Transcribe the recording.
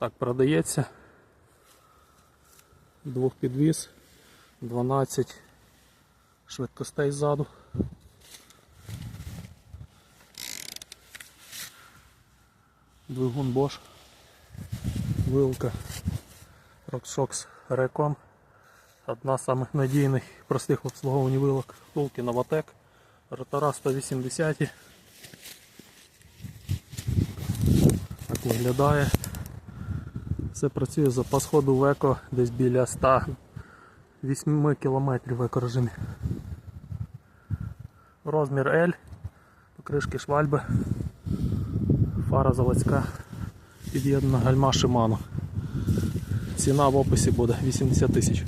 Так, продається. Двохпідвіз, 12 швидкостей ззаду. Двигун Bosch. Вилка RockShox Recon. Одна з самих надійних простих в обслуговуванні вилок. Втулки Новатек. Ротора 180. Так виглядає. Все працює запас ходу в еко десь біля 108 км в екорежимі. Розмір L, покришки швальби, фара заводська, під'єднана гальма Shimano. Ціна в описі буде 80 тисяч.